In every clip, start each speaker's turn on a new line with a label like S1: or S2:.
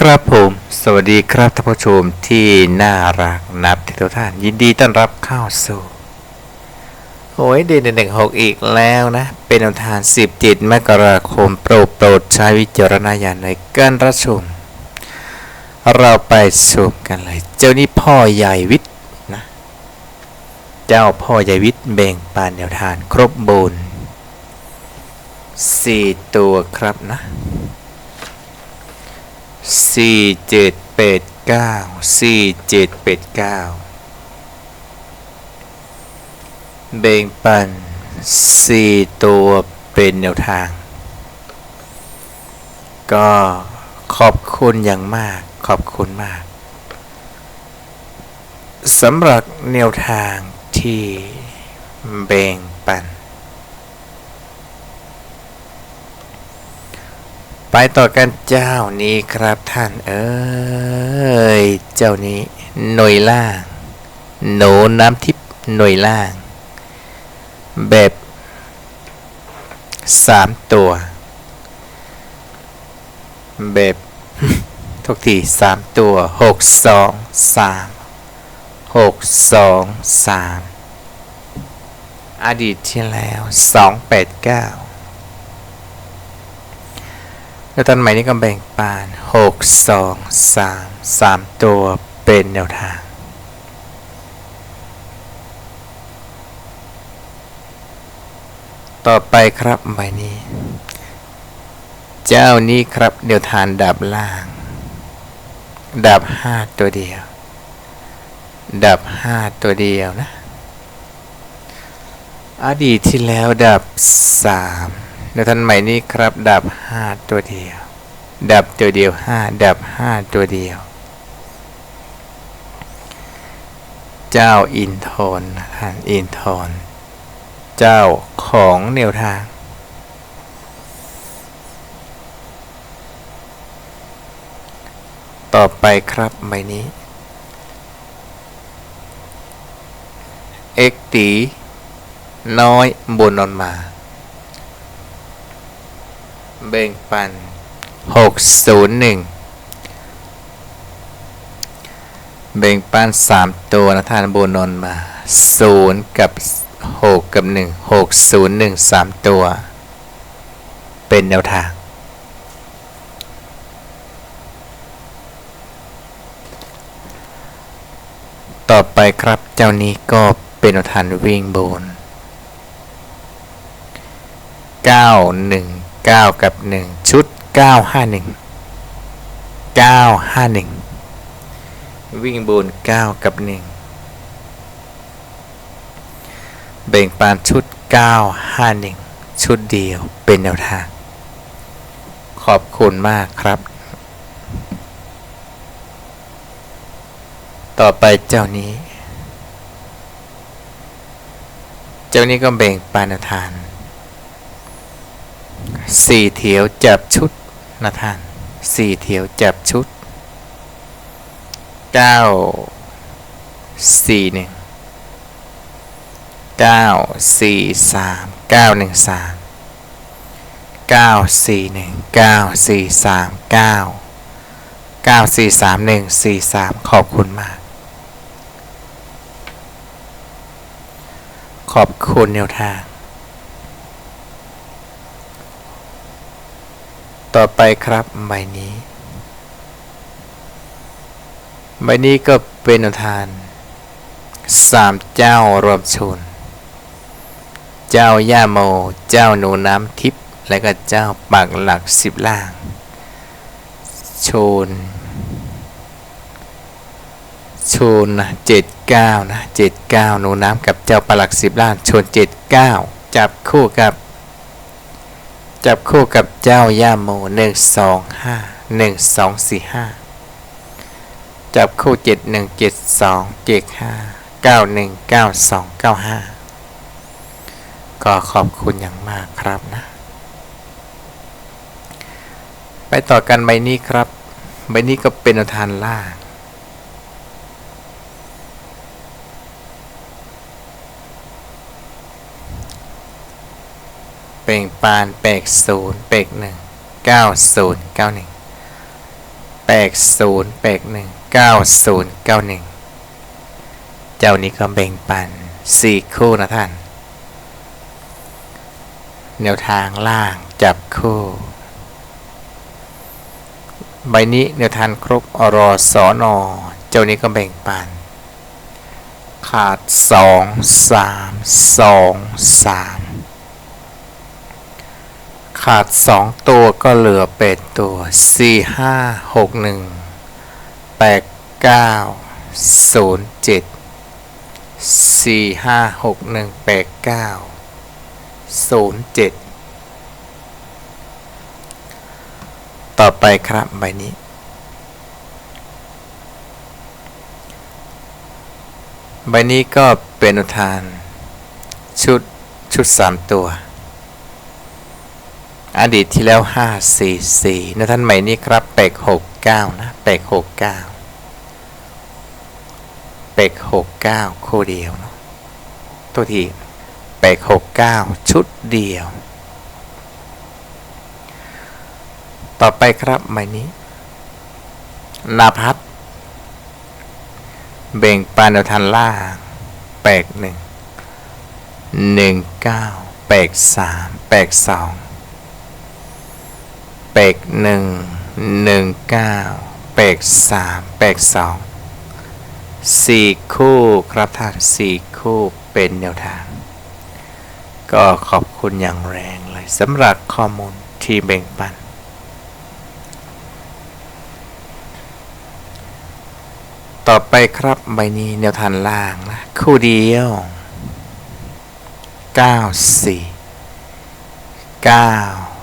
S1: ครับผมสวัสดีครับท่านผู้ชมที่น่ารักนับทุกท่าน ยินดีต้อนรับเข้าสู่โอ้ยเดือนหนึ่งหกอีกแล้วนะ เป็นวันทานสิบจิตมกราคมโปรดโปรดใช้วิจารณญาณในการรับชม เราไปชมกันเลย เจ้านี่พ่อใหญ่วิทย์นะ เจ้าพ่อใหญ่วิทย์แบ่งปานแนวทานครบบูนสี่ตัวครับนะ สี่เจ็ดแปดเก้าสี่เจ็ดแปดเก้าเบ่งปันสี่ตัวเป็นแนวทาง ก็ขอบคุณอย่างมากขอบคุณมากสำหรับแนวทางที่แบ่งปัน ไปต่อกันเจ้านี้ครับท่านเอ้ยเจ้านี้หน่วยล่างหนูน้ำทิพย์หน่วยล่าง แบบสามตัว แบบทุกทีสามตัวหกสองสามหกสองสามอดีตที่แล้วสอง แล้วตอนใหม่นี้ก็แบ่งปาน 6 2 3 3 ตัวเป็นแนวทางต่อไปครับใบนี้ เจ้านี้ครับเดี๋ยวทานดับล่าง ดับ5ตัวเดียว ดับ5ตัวเดียวนะ อดีตที่แล้วดับ 3ในทันใหม่นี้ครับ ดับ5ตัวเดียว ดับตัวเดียว5ดับ5ตัวเดียว เจ้าอินทนท่านอินทนเจ้าของแนวทางต่อไปครับใบนี้เอ็กตีน้อยบนนอนมา เบ่งปัน 601 เบ่งปัน 3 ตัวนะท่านบนนนมา 0 กับ 6 กับ 1 6 0 1 3 ตัว เป็นแนวทาง ต่อไปครับเจ้านี้ก็เป็นแนวทางวิ่งบน 9 1 9 กับ 1 ชุด 951 951 วิ่งบน 9 กับ1เบ่งปานชุด 951 ชุดเดียวเป็นแนวทาง ขอบคุณมากครับ ต่อไปเจ้านี้ เจ้านี้ก็เบ่งปานทาง สี่เถียวจับชุดนะท่านสี่เถียวจับชุดเก้าสี่หนึ่งเก้าสี่สามเก้าหนึ่งสามเก้าสี่หนึ่งเก้าสี่สามเก้าเก้าสี่สามหนึ่งสี่สามขอบคุณมาก ขอบคุณแนวทาง ต่อไปครับใบนี้ ใบนี้ก็เป็นอุทานสามเจ้ารวมชนเจ้าย่าโม เจ้าหนูน้ำทิพย์และก็เจ้าปากหลักสิบล่างชนชนนะเจ็ดเก้านะเจ็ดเก้าหนูน้ำกับเจ้าปากหลักสิบล่างชนเจ็ดเก้าจับคู่กับ จับคู่กับเจ้าย่าโมหนึ่งสองห้าหนึ่งสองสี่ห้าจับคู่เจ็ดหนึ่งเจ็ดสองเจ็ดห้าเก้าหนึ่งเก้าสองเก้าห้าก็ขอบคุณอย่างมากครับนะ ไปต่อกันใบนี้ครับ ใบนี้ก็เป็นอุทานล่าง เป่งปานเปกศูนย์เปกหนึ่งเก้าศูนย์เก้าหนึ่งแปดศูนย์แปดหนึ่งเก้าศูนย์เก้าหนึ่งเจ้านี้ก็แบ่งปันสี่คู่นะท่าน แนวทางล่างจับคู่ ใบนี้แนวทางครบอรอสอนอเจ้านี้ก็แบ่งปันขาดสองสามสองสาม ขาดสองตัวก็เหลือเป็ดตัวสี่ห้าหกหนึ่งแปดเก้าศูนย์เจ็ดสี่ห้าหกหนึ่งแปดเก้าศูนย์เจ็ดต่อไปครับใบนี้ ใบนี้ก็เป็นอุทาน ชุดชุดสามตัว อดีตที่แล้วห้าสี่สี่นะท่านใหม่นี้ครับเป็กหกเก้านะเป็กหกเก้าเป็กหกเก้าคู่เดียวเนาะตัวทีเป็กหกเก้าชุดเดียว ต่อไปครับใบนี้นาพัฒเบ่งปานแนวทันล่างแปลกหนึ่งหนึ่งเก้าแปลกสามแปลกสอง แปกหนึ่งหนึ่งเก้าแปกสามแปกสองสี่คู่ครับท่านสี่คู่เป็นแนวทาง ก็ขอบคุณอย่างแรงเลยสำหรับข้อมูลที่แบ่งปันต่อไปครับใบนี้แนวทางล่างนะคู่เดียว 9 4 9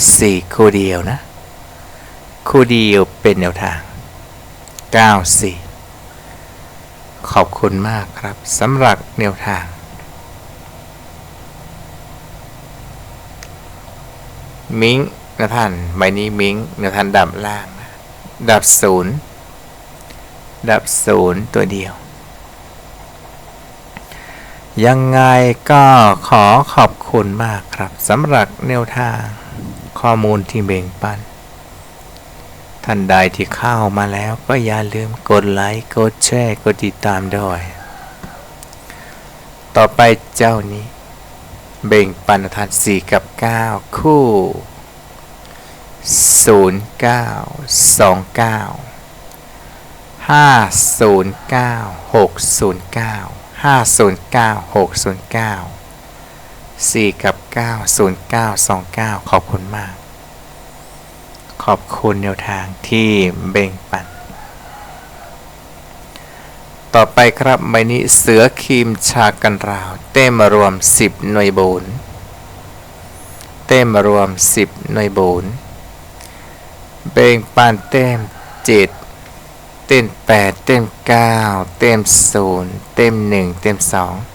S1: 4 คู่เดียวนะ คู่เดียวเป็นแนวทาง 9 4 ขอบคุณมากครับสำหรับแนวทาง มิงนะท่านใบนี้มิงนวทางดับล่างนะดับศูนย์ดับศูนย์ตัวเดียว ยังไงก็ขอขอบคุณมากครับสำหรับแนวทาง ข้อมูลที่เบ่งปัน ท่านใดที่เข้ามาแล้วก็อย่าลืมกดไลค์กดแชร์กดติดตามด้วย ต่อไปเจ้านี้ เบ่งปันทาน4กับ 9 คู่ 0 9 2 9ห้าศูน 4 กับ 9 0 9 2 9 ขอบคุณมาก ขอบคุณแนวทางที่เบ่งปัน ต่อไปครับใบนี้เสือครีมชากันราว เต้มารวม 10 หน่วยบูนเต้มารวม 10 หน่วยบูนเบ่งปันเต้ม 7เต้น 8 เต้น 9 เต้น0เต้น1 เต้น2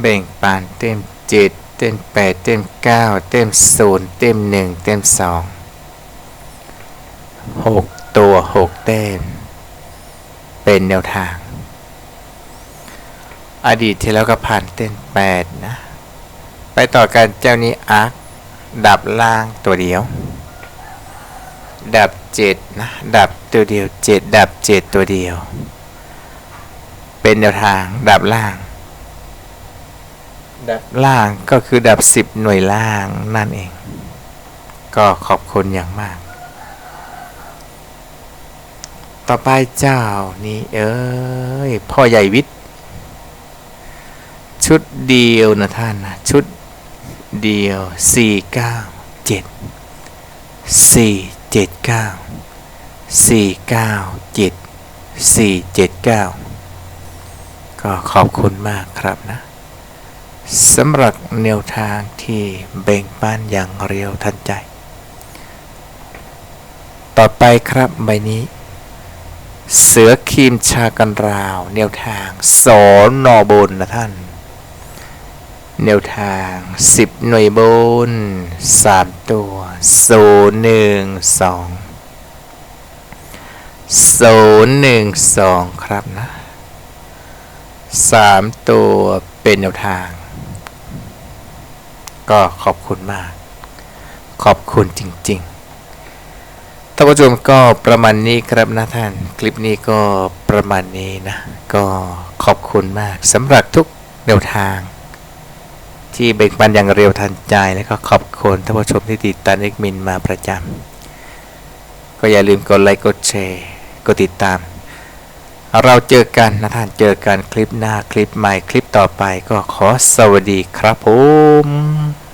S1: แบ่งปานเต็มเจ็ดเต็มแปดเต็มเก้าเต็มศูนย์เต็มหนึ่งเต็มสองหกตัวหกเต็ม เป็นแนวทาง อดีตที่แล้วก็ผ่านเต็มแปดนะ ไปต่อกันเจ้านี้อาร์คดับล่างตัวเดียว ดับเจ็ดนะ ดับตัวเดียวเจ็ดดับเจ็ดตัวเดียว เป็นแนวทางดับล่าง ดับล่างก็คือดับสิบหน่วยล่างนั่นเอง ก็ขอบคุณอย่างมาก ต่อไปเจ้านี่เอ้ยพ่อใหญ่วิทย์ชุดเดียวนะท่านนะชุดเดียวสี่เก้าเจ็ดสี่เจ็ดเก้าสี่เก้าเจ็ดสี่เจ็ดเก้าก็ขอบคุณมากครับนะ สำหรับแนวทางที่เบ่งปันอย่างเรียวทันใจ ต่อไปครับใบนี้ เสือครีมชากันราว แนวทางสอนนอบนนะท่าน แนวทาง 10 หน่วยบน 3 ตัว 0 1 2 0 1 2 ครับนะ 3 ตัวเป็นแนวทาง ก็ขอบคุณมาก ขอบคุณจริงๆท่านผู้ชมก็ประมาณนี้ครับนะท่าน คลิปนี้ก็ประมาณนี้นะ ก็ขอบคุณมากสำหรับทุกแนวทาง ที่เบ่งปันอย่างเร็วทันใจแล้วก็ขอบคุณท่านผู้ชมที่ติดตามเอกมินมาประจำก็อย่าลืมกดไลค์กดแชร์กดติดตาม เราเจอกันนะท่านเจอกันคลิปหน้าคลิปใหม่คลิปต่อไปก็ขอสวัสดีครับผม